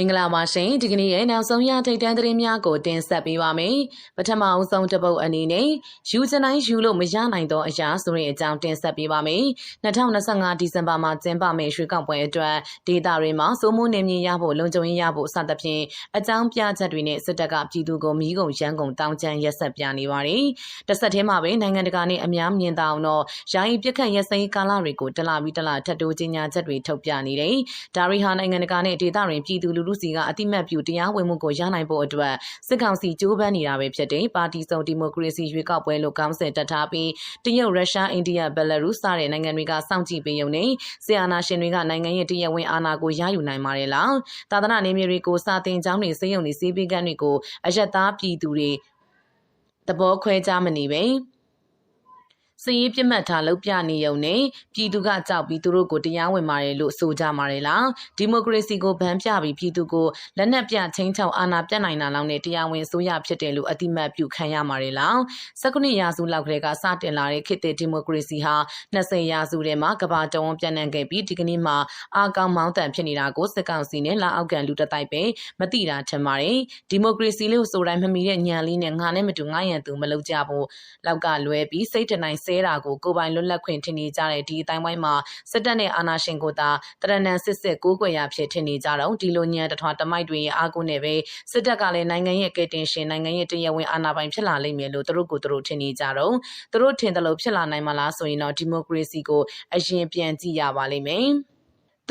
မင်္ဂလာပါရှင်ဒီကနေ့ရဲ့နောက်ဆုံးရထိတ်တန်းသတင်းများကိုတင်ဆက်ပေးပါမယ်ပထမအဆုံးတစ်ပုတ်အနေနဲ့ယူဇနိုင်းယူလို့မရနိုင်သောအရာဆိုတဲ့အကြောင်းတင်ဆက်ပေးပါမယ်2025ဒီဇင်ဘာမှာကျင်းပမယ့်ရွေးကောက်ပွဲအတွက်ဒေတာတွေမှာစိုးမိုးနေမြင်ရဖို့လုံခြုံရေးရဖို့စသဖြင့်အကြောင်းပြချက်တွေနဲ့စစ်တပ်ကပြည်သူကိုမိကုန်ရန်ကုန်တောင်းချမ်းရက်ဆက်ပြနေပါတယ်တစ်ဆက်တည်းမှာပဲနိုင်ငံတကာနဲ့အများမြင်သာအောင်တော့ယာယီပြစ်ခတ်ရက်စဲကာလတွေကိုတလပြီးတလထပ်တိုးကြီးညာချက်တွေထုတ်ပြနေတယ်ဒါရီဟာနိုင်ငံတကာနဲ့ဒေတာတွင်ပြည်သူလူထုစီကအတိမတ်ပြုတရားဝင်မှုကိုရနိုင်ဖို့အတွက်စစ်ကောင်စီကြိုးပမ်းနေတာပဲဖြစ်တယ်ပါတီစုံဒီမိုကရေစီရွေးကောက်ပွဲလို့ကောင်းဆယ်တက်ထားပြီးတရုတ်ရုရှားအိန္ဒိယဘယ်လာရုစ်စတဲ့နိုင်ငံတွေကစောင့်ကြည့်ပေးရုံနဲ့ဆီယနာရှင်တွေကနိုင်ငံရဲ့တရားဝင်အာဏာကိုရယူနိုင်ပါတယ်လားသာသနာနေမျိုးတွေကိုစာတင်ကြောင်းတွေစေယုံတွေစီးပေးကမ်းတွေကိုအယက်သားပြည်သူတွေသဘောခွဲကြမနေပဲ စည်ရေးပြတ်မှတ်ထားလှုပ်ပြနေုံနဲ့ပြည်သူကကြောက်ပြီးသူတို့ကိုတရားဝင်ပါတယ်လို့ဆိုကြမှာလေလားဒီမိုကရေစီကိုဗန်းပြပြီးပြည်သူကိုလက်နက်ပြချင်းချောက်အာဏာပြတ်နိုင်တာလောက်နဲ့တရားဝင်ဆိုရဖြစ်တယ်လို့အတိမတ်ပြုခံရမှာလေလား19ရာစုလောက်ကလေးကစတင်လာတဲ့ခေတ်သစ်ဒီမိုကရေစီဟာ20ရာစုထဲမှာကဘာတဝန်းပြန့်နှံ့ခဲ့ပြီးဒီကနေ့မှာအာကောင်မောင်းတန်ဖြစ်နေတာကိုစစ်ကောင်စီနဲ့လာအောက်ကန်လူတတိုက်ပဲမတိတာထင်ပါတယ်ဒီမိုကရေစီလို့ဆိုတိုင်းမမီတဲ့ညံလေးနဲ့ငါနဲ့မတူငါရန်သူမလုပ်ကြဘူးလောက်ကလွဲပြီးစိတ်တနိုင်ဆဲတာကိုကိုပိုင်လွတ်လပ်ခွင့်ထင်နေကြတဲ့ဒီအတိုင်းဝိုင်းမှာစစ်တပ်နဲ့အာဏာရှင်ကိုသာတရဏန်စစ်စစ်ကိုးကွယ်ရဖြစ်ထင်နေကြတော့ဒီလိုညံတထွားတမိုက်တွေရဲ့အာကုနဲ့ပဲစစ်တပ်ကလည်းနိုင်ငံရဲ့ကဲတင်ရှင်နိုင်ငံရဲ့တရားဝင်အာဏာပိုင်ဖြစ်လာလိမ့်မယ်လို့သူတို့ကိုသူတို့ထင်နေကြတော့သူတို့ထင်တယ်လို့ဖြစ်လာနိုင်မလားဆိုရင်တော့ဒီမိုကရေစီကိုအရင်ပြန်ကြည့်ရပါလိမ့်မယ်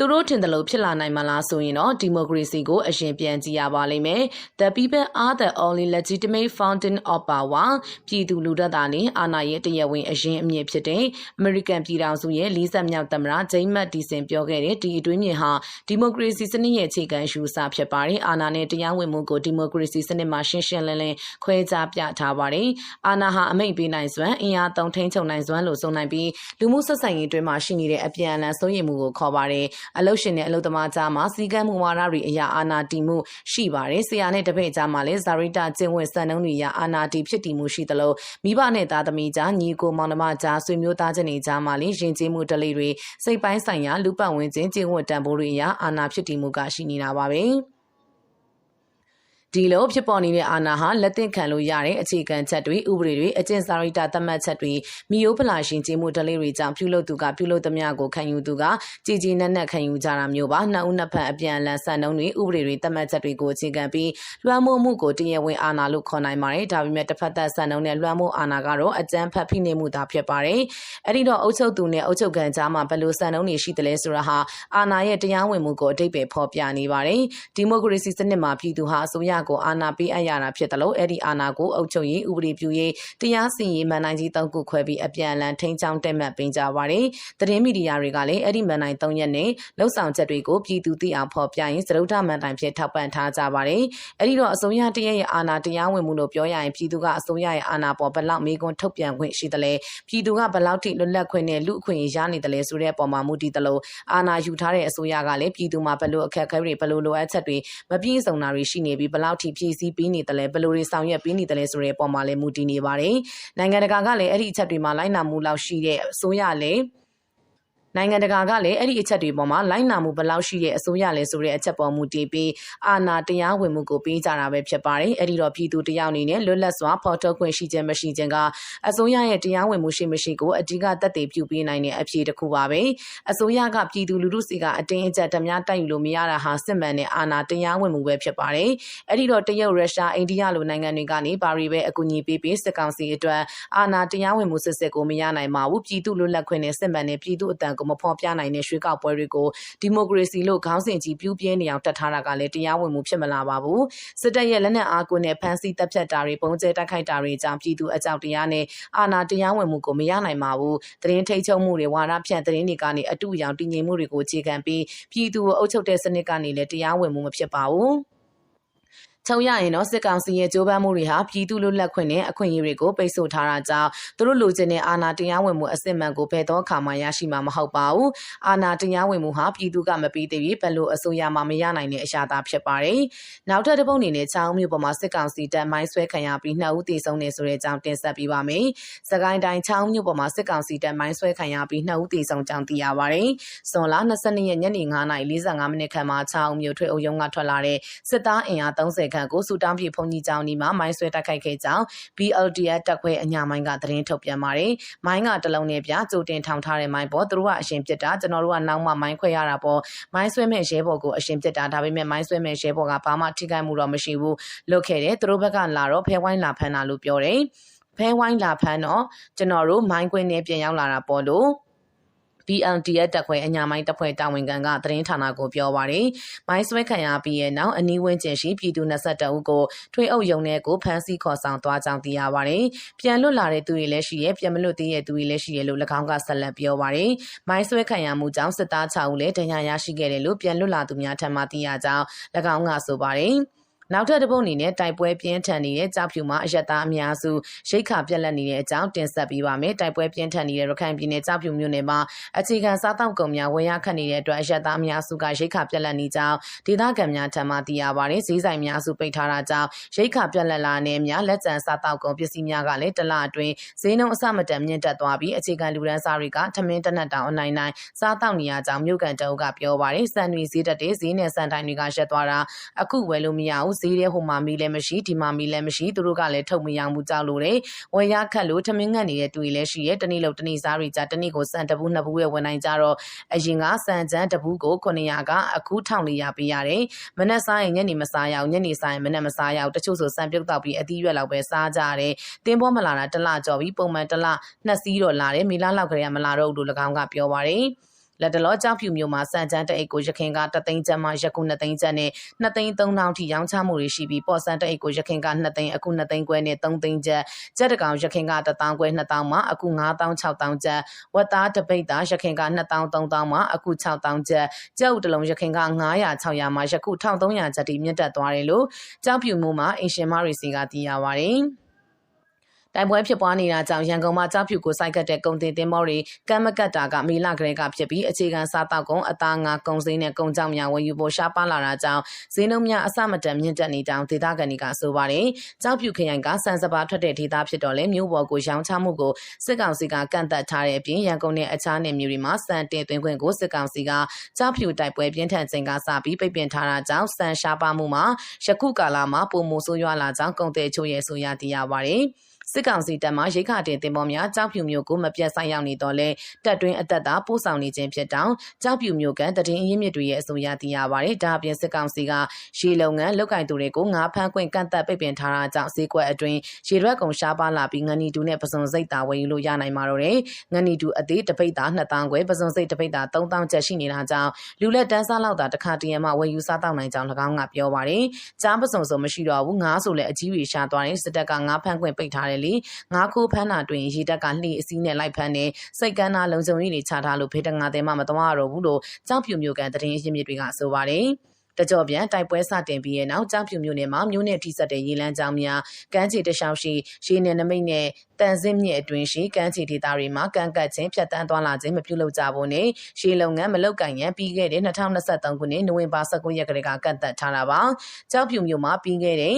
သူတို့ထင်တယ်လို့ဖြစ်လာနိုင်မလားဆိုရင်တော့ဒီမိုကရေစီကိုအရင်ပြန်ကြည့်ရပါလိမ့်မယ်။ The people are the only legitimate fountain of power ပြည်သူလူထုသာလျှင်အာဏာရဲ့တရားဝင်အရင်အမြင့်ဖြစ်တဲ့အမေရိကန်ပြည်ထောင်စုရဲ့40မြောက်သမ္မတဂျိမ်းမတ်ဒီဆင်ပြောခဲ့တဲ့ဒီအတွင်းမြင်ဟာဒီမိုကရေစီစနစ်ရဲ့အခြေခံရှုစားဖြစ်ပါတယ်။အာဏာနဲ့တရားဝင်မှုကိုဒီမိုကရေစီစနစ်မှာရှင်းရှင်းလင်းလင်းခွဲခြားပြထားပါတယ်။အာဏာဟာအမိန့်ပေးနိုင်စွမ်းအင်အားသုံးထိန်းချုပ်နိုင်စွမ်းလို့ဆိုနိုင်ပြီးလူမှုဆက်ဆံရေးအတွင်းမှာရှိနေတဲ့အပြန်အလှန်စိုးရိမ်မှုကိုခေါ်ပါတယ်။အလုရှင်နဲ့အလုသမားကြားမှာစီကံမှုဝါဒတွေအရာအာနာတီမှုရှိပါတယ်။ဆရာနဲ့တပည့်ကြားမှာလည်းဇာရိတကျင့်ဝတ်စံနှုန်းတွေအရာအာနာတီဖြစ်တည်မှုရှိသလိုမိဘနဲ့သားသမီးကြားညီကိုမောင်နှမကြားဆွေမျိုးသားချင်းတွေကြားမှာလည်းယဉ်ကျေးမှုတလေးတွေစိတ်ပိုင်းဆိုင်ရာလူပတ်ဝန်းကျင်ကျင့်ဝတ်တန်ဖိုးတွေအရာအာနာဖြစ်တည်မှုကရှိနေတာပါပဲ။ ဒီလိုဖြစ်ပေါ်နေတဲ့အာဏာဟာလက်သင့်ခံလို့ရတဲ့အခြေခံချက်တွေဥပဒေတွေအကျင့်စာရိတ္တသတ်မှတ်ချက်တွေမိယိုးဖလာရှင်ကျေးမှုဒလေးတွေကြောင့်ပြုလုပ်သူကပြုလုပ်သမျှကိုခံယူသူကကြည်ကြည်နက်နက်ခံယူကြတာမျိုးပါနှစ်ဦးနှစ်ဖက်အပြန်အလှန်စံနှုန်းတွေဥပဒေတွေသတ်မှတ်ချက်တွေကိုအခြေခံပြီးလွှမ်းမိုးမှုကိုတရားဝင်အာဏာလို့ခေါ်နိုင်ပါတယ်ဒါပေမဲ့တစ်ဖက်သက်စံနှုန်းနဲ့လွှမ်းမိုးအာဏာကတော့အကြမ်းဖက်ဖိနှိပ်မှုသာဖြစ်ပါတယ်အဲ့ဒီတော့အုပ်ချုပ်သူနဲ့အုပ်ချုပ်ခံကြားမှာဘယ်လိုစံနှုန်းတွေရှိတယ်လဲဆိုတာဟာအာဏာရဲ့တရားဝင်မှုကိုအတိတ်ပဲဖော်ပြနေပါတယ်ဒီမိုကရေစီစနစ်မှာပြည်သူဟာအစိုးရကိုအာဏာပေးအပ်ရတာဖြစ်တယ်လို့အဲ့ဒီအာဏာကိုအုပ်ချုပ်ရေးဥပဒေပြုရေးတရားစီရင်မန်နိုင်ကြီးတောက်ခုခွဲပြီးအပြန်အလှန်ထိန်းချောင်းတက်မှတ်ပေးကြပါတယ်။သတင်းမီဒီယာတွေကလည်းအဲ့ဒီမန်နိုင်၃ရက်နဲ့လှုပ်ဆောင်ချက်တွေကိုပြည်သူသိအောင်ဖော်ပြရင်းစရုပ်ထမန်တိုင်ဖြစ်ထောက်ပံ့ထားကြပါတယ်။အဲ့ဒီတော့အစိုးရတရက်ရဲ့အာဏာတရားဝင်မှုလို့ပြောရရင်ပြည်သူကအစိုးရရဲ့အာဏာပေါ်ဘလောက်မေးခွန်းထုတ်ပြန်ခွင့်ရှိတယ်လဲပြည်သူကဘလောက်ထိလွတ်လပ်ခွင့်နဲ့လူအခွင့်အရေးရနေတယ်လဲဆိုတဲ့ပုံမှာမူတည်တယ်လို့အာဏာယူထားတဲ့အစိုးရကလည်းပြည်သူမှာဘလို့အခက်အခဲတွေဘလို့လိုအပ်ချက်တွေမပြည့်စုံတာတွေရှိနေပြီးဘလောက်ထိဖြည့်ဆည်းပေးနေတယ်လဲဘလို့တွေဆောင်ရွက်ပေးနေတယ်လဲဆိုတဲ့အပေါ်မှာလည်းမူတည်နေပါတယ်နိုင်ငံတကာကလည်းအဲ့ဒီအချက်တွေမှာလိုက်နာမှုလောက်ရှိတဲ့အစိုးရလည်း နိုင်ငံတကာကလည်းအဲ့ဒီအချက်တွေပေါ်မှာလိုက်နာမှုဘယ်လောက်ရှိတဲ့အစိုးရလဲဆိုတဲ့အချက်ပေါ်မူတည်ပြီးအာဏာတရားဝင်မှုကိုပေးကြတာပဲဖြစ်ပါတယ်။အဲ့ဒီတော့ပြည်သူတယောက်အနေနဲ့လွတ်လပ်စွာဖော်ထုတ်ခွင့်ရှိခြင်းမရှိခြင်းကအစိုးရရဲ့တရားဝင်မှုရှိမရှိကိုအဓိကသက်သေပြုပေးနိုင်တဲ့အဖြေတစ်ခုပါပဲ။အစိုးရကပြည်သူလူထုစီကအတင်းအကျပ်ဓမြတိုက်ယူလို့မရတာဟာစစ်မှန်တဲ့အာဏာတရားဝင်မှုပဲဖြစ်ပါတယ်။အဲ့ဒီတော့တရုတ်ရုရှားအိန္ဒိယလိုနိုင်ငံတွေကနေပါရီပဲအကူအညီပေးပေးစစ်ကောင်စီအတွက်အာဏာတရားဝင်မှုစစ်စစ်ကိုမရနိုင်ပါဘူး။ပြည်သူလွတ်လပ်ခွင့်နဲ့စစ်မှန်တဲ့ပြည်သူအတန်ကိုမဖော်ပြနိုင်တဲ့ရွှေကောက်ပွဲတွေကိုဒီမိုကရေစီလို့ခေါင်းစဉ်ကြီးပြူးပြင်းနေအောင်တတ်ထားတာကလည်းတရားဝင်မှုဖြစ်မလာပါဘူးစစ်တပ်ရဲ့လက်နက်အားကိုနဲ့ဖမ်းဆီးတပ်ဖြတ်တာတွေပုံကျဲတိုက်ခိုက်တာတွေကြောင့်ပြည်သူအကြောက်တရားနဲ့အာဏာတရားဝင်မှုကိုမရနိုင်ပါဘူးသတင်းထိတ်ချုံမှုတွေဝါဒဖြန့်သတင်းတွေကနေအတူရောင်တည်ငြိမ်မှုတွေကိုအခြေခံပြီးပြည်သူကိုအုပ်ချုပ်တဲ့စနစ်ကနေလည်းတရားဝင်မှုမဖြစ်ပါဘူး ချုံရရင်တော့စစ်ကောင်စီရဲ့ကြိုးပမ်းမှုတွေဟာပြည်သူလူလက်ခွင့်နဲ့အခွင့်အရေးတွေကိုပိတ်ဆို့ထားတာကြောင့်သူတို့လူချင်းတဲ့အာဏာတရားဝင်မှုအစစ်မှန်ကိုဘယ်တော့အခါမှရရှိမှာမဟုတ်ပါဘူး။အာဏာတရားဝင်မှုဟာပြည်သူကမပြီးသေးပြီးဘယ်လိုအစိုးရမှမရနိုင်တဲ့အရာသာဖြစ်ပါတယ်။နောက်ထပ်တစ်ပုတ်အနေနဲ့ချောင်းမြို့ပေါ်မှာစစ်ကောင်စီတပ်မိုင်းဆွဲခံရပြီးနှစ်ဦးသေဆုံးနေဆိုတဲ့အကြောင်းတင်ဆက်ပေးပါမယ်။စကိုင်းတိုင်းချောင်းမြို့ပေါ်မှာစစ်ကောင်စီတပ်မိုင်းဆွဲခံရပြီးနှစ်ဦးသေဆုံးကြောင်းသိရပါတယ်။ဇွန်လ22ရက်ညနေ9:45မိနစ်ခန့်မှာချောင်းမြို့ထွေအုပ်ရုံးကထွက်လာတဲ့စစ်သားအင်အား30ခန့်ကိုစူတောင်းပြည်ဖုန်ကြီးကျောင်းဒီမှာမိုင်းဆွဲတိုက်ခိုက်ခဲ့ကြောင်း BLDF တပ်ခွဲအညာမိုင်းကသတင်းထုတ်ပြန်ပါတယ်။မိုင်းကတလုံးနဲ့ပြကြိုတင်ထောင်ထားတဲ့မိုင်းပေါ်သူတို့ကအရှင်ပြစ်တာကျွန်တော်တို့ကနောက်မှမိုင်းခွဲရတာပေါ့မိုင်းဆွဲမဲ့ရဲဘော်ကိုအရှင်ပြစ်တာဒါပေမဲ့မိုင်းဆွဲမဲ့ရဲဘော်ကဘာမှထိခိုက်မှုတော့မရှိဘူးလွတ်ခဲ့တယ်သူတို့ဘက်ကလာတော့ဖဲဝိုင်းလာဖမ်းတာလို့ပြောတယ်ဖဲဝိုင်းလာဖမ်းတော့ကျွန်တော်တို့မိုင်းခွင်းနဲ့ပြန်ရောက်လာတာပေါ့လို့ BNDF တပ်ခွဲအညာမိုင်းတပ်ဖွဲ့တာဝန်ခံကသတင်းဌာနကိုပြောပါရယ်မိုင်းဆွဲခံရပြီးရဲ့နောက်အနီးဝန်းကျင်ရှိပြည်သူ22ဦးကိုထွေအုပ်ရုံထဲကိုဖမ်းဆီးခေါ်ဆောင်သွားကြောင်းသိရပါရယ်ပြန်လွတ်လာတဲ့သူတွေလည်းရှိရဲ့ပြန်မလွတ်သေးတဲ့သူတွေလည်းရှိရဲ့လို့၎င်းကဆက်လက်ပြောပါရယ်မိုင်းဆွဲခံရမှုကြောင့်စစ်သား6ဦးလည်းဒဏ်ရာရရှိခဲ့တယ်လို့ပြန်လွတ်လာသူများထံမှသိရကြောင်း၎င်းကဆိုပါရယ် နောက်ထပ်တစ်ပုတ်အနေနဲ့တိုက်ပွဲပြင်းထန်နေတဲ့ကြောက်ဖြူမှာအယက်သားအများစုရိတ်ခါပြက်လက်နေတဲ့အကြောင်းတင်ဆက်ပေးပါမယ်။တိုက်ပွဲပြင်းထန်နေတဲ့ရခိုင်ပြည်နယ်ကြောက်ဖြူမြို့နယ်မှာအခြေခံစားတောက်ကုန်များဝယ်ရခတ်နေတဲ့အတွက်အယက်သားအများစုကရိတ်ခါပြက်လက်နေကြောင်းဒေသခံများထံမှသိရပါတယ်။ဈေးဆိုင်များစုပိတ်ထားတာကြောင့်ရိတ်ခါပြက်လက်လာနေများလက်ကျန်စားတောက်ကုန်ပစ္စည်းများကလည်းတလအတွင်းဈေးနှုန်းအဆမတန်မြင့်တက်သွားပြီးအခြေခံလူဒန်းစားတွေကထမင်းတနက်တောင်အနိုင်နိုင်စားတောက်နေရကြောင်းမြို့ကန်တအုပ်ကပြောပါတယ်။စံတွေဈေးတက်တဲ့ဈေးနဲ့စံတိုင်းတွေကရက်သွားတာအခုဝယ်လို့မရဘူးဈေးတဲ့ဟိုမှာမီလည်းမရှိဒီမှာမီလည်းမရှိသူတို့ကလည်းထုတ်မရမှုကြောက်လို့တယ်ဝယ်ရခတ်လို့ထမင်းငတ်နေတဲ့သူတွေလည်းရှိရဲ့တနေ့လောက်တနေ့စားတွေကြတနေ့ကိုစံတပူးနှစ်ပူးရဲ့ဝင်နိုင်ကြတော့အရင်ကစံချမ်းတပူးကို900ကအခု1400ပေးရတယ်မနက်စားရင်ညနေမစားရအောင်ညနေစားရင်မနက်မစားရအောင်တချို့ဆိုစံပြုတ်တော့ပြီးအသီးရွက်လောက်ပဲစားကြရတယ်တင်းပေါ်မလာတာတလကြော်ပြီးပုံမှန်တလနှစ်စီးတော့လာတယ်မီလာလောက်ကလေးကမလာတော့ဘူးလို့၎င်းကပြောပါတယ် လက်တလောကြောက်ဖြူမျိုးမှာစံချမ်းတအိတ်ကိုရခင်ကတသိန်းကျပ်မှယခု2သိန်းကျပ်နဲ့2သိန်း3000ထိရောင်းချမှုတွေရှိပြီးပေါ်စံတအိတ်ကိုရခင်က2သိန်းအခု2သိန်းခွဲနဲ့3သိန်းကျပ်ကျက်တကောင်ရခင်က1000ခွဲ2000မှအခု9000 6000ကျပ်ဝက်သားတပိတ်သားရခင်က2000 3000မှအခု6000ကျပ်ကြောက်တလုံးရခင်က900 600မှယခု1300ကျပ်ထိမြင့်တက်သွားတယ်လို့ကြောက်ဖြူမျိုးမှာအင်ရှင်မရီစီကသိရပါတယ်။ တိုက်ပွဲဖြစ်ပွားနေတာကြောင့်ရန်ကုန်မှာကြောက်ဖြူကိုစိုက်ကတ်တဲ့ကုန်တင်တင်မောတွေကမ်းမကတ်တာကမေလကလေးကဖြစ်ပြီးအခြေခံစားတောက်ကုန်အသားငါကုန်စည်နဲ့ကုန်ကြောက်များဝယ်ယူဖို့ရှားပါလာတာကြောင့်ဈေးနှုန်းများအဆမတန်မြင့်တက်နေကြောင်းဒေသခံတွေကဆိုပါတယ်။ကြောက်ဖြူခရိုင်ကစံစပါထွက်တဲ့ဒေသဖြစ်တော့လေမြို့ပေါ်ကိုရောင်းချမှုကိုစစ်ကောင်စီကကန့်သက်ထားတဲ့အပြင်ရန်ကုန်နဲ့အခြားနယ်မြို့တွေမှာစံတင်သွင်းခွင့်ကိုစစ်ကောင်စီကကြောက်ဖြူတိုက်ပွဲပြင်းထန်ချိန်ကစပြီးပိတ်ပင်ထားတာကြောင့်စံရှားပါမှုမှာယခုကာလမှာပုံမှုဆိုးရွားလာကြောင်းကုန်တဲ့ချို့ရဲ့ဆိုရသိရပါတယ်။ စစ်ကောင်စီတပ်မှရိခါတင်တင်ပေါ်များကြောက်ဖြူမျိုးကိုမပြတ်ဆိုင်ရောက်နေတော့လဲတပ်တွင်းအသက်သာပို့ဆောင်နေခြင်းဖြစ်တောင်ကြောက်ဖြူမျိုးကတည်င်းအရင်းမြစ်တွေရဲ့အဆိုအရသိရပါတယ်။ဒါအပြင်စစ်ကောင်စီကရေလုံငန်းလုတ်ကင်သူတွေကိုငါးဖမ်းခွင့်ကန့်သက်ပိတ်ပင်ထားတာကြောင့်ဈေးကွက်အတွင်းရေရွက်ကုံရှားပါလာပြီးငနီတူနဲ့ပစုံစိတ်တာဝယ်ယူလို့ရနိုင်မှာတော့တယ်။ငနီတူအသေးတပိတ်တာ2000ခွဲပစုံစိတ်တပိတ်တာ3000ကျပ်ရှိနေတာကြောင့်လူလက်တန်းစားလောက်တာတစ်ခါတည်းမှဝယ်ယူစားတောက်နိုင်ကြောင်း၎င်းကပြောပါတယ်။ကြားပစုံစုံမရှိတော့ဘူးငါးဆိုလည်းအကြီးကြီးရှားသွားတယ်စစ်တပ်ကငါးဖမ်းခွင့်ပိတ်ထားတယ်လေငါးခိုးဖမ်းတာတွင်ရေတပ်ကလှေအစည်းနဲ့လိုက်ဖမ်းနေစိတ်ကန်းသားလုံခြုံရေးတွေချထားလို့ဖေးတငါတဲမှမသွားရတော့ဘူးလို့ကြောက်ဖြူမျိုးကန်တရင်ရင်းမြစ်တွေကဆိုပါတယ်တကြောပြန်တိုက်ပွဲစတင်ပြီးရဲ့နောက်ကြောင်ဖြူမြို့နယ်မှာမြို့နယ်ထိစပ်တဲ့ရေလမ်းကြောင်းများကမ်းခြေတလျှောက်ရှိရေနယ်နမိတ်နဲ့တန်စင်းမြစ်အတွင်းရှိကမ်းခြေဒေသတွေမှာကန့်ကတ်ခြင်းဖြတ်တန်းသွားလာခြင်းမပြုလုပ်ကြဖို့နဲ့ရေလုံငန်းမလုပ်ကင်ရန်ပြီးခဲ့တဲ့2023ခုနှစ်နိုဝင်ဘာ19ရက်ကလေးကကန့်သက်ထားတာပါကြောင်ဖြူမြို့မှာပြီးခဲ့တဲ့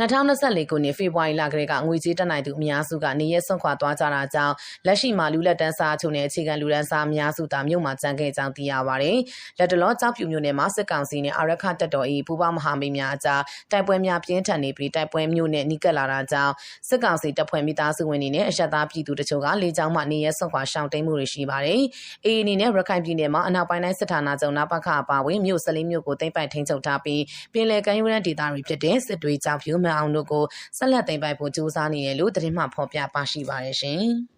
2024ခုနှစ်ဖေဖော်ဝါရီလကတည်းကငွေကြေးတက်နိုင်သူအများစုကနေရဲဆွန့်ခွာသွားကြတာကြောင့်လက်ရှိမှာလူလက်တန်းစားချုပ်နဲ့အခြေခံလူတန်းစားအများစုသာမြို့မှာကျန်ခဲ့ကြောင်းသိရပါတယ်။လက်တလောကြောက်ဖြူမြို့နယ်မှာစစ်ကောင်စီနဲ့အာရခတက်တော်၏ပူးပေါင်းမဟာမိတ်များအကြားတိုက်ပွဲများပြင်းထန်နေပြီးတိုက်ပွဲမြို့နဲ့နီးကပ်လာတာကြောင့်စစ်ကောင်စီတပ်ဖွဲ့မိသားစုဝင်တွေနဲ့အရက်သားပြည်သူတို့ကလေကြောင်းမှနေရဲဆွန့်ခွာရှောင်တိန်မှုတွေရှိပါတယ်။အေးအနေနဲ့ရခိုင်ပြည်နယ်မှာအနောက်ပိုင်းတိုင်းစစ်ဌာနချုပ်နာပခအပါဝင်မြို့စလင်းမြို့ကိုသိမ်းပိုက်ထိန်းချုပ်ထားပြီးပင်လယ်ကမ်းရိုးတန်းဒေသတွေဖြစ်တဲ့စစ်တွေကြောက်ဖြူမန်အောင်တို့ကိုဆက်လက်သိမ်းပိုက်ဖို့ကြိုးစားနေတယ်လို့သတင်းမှဖော်ပြပါရှိပါတယ်ရှင်။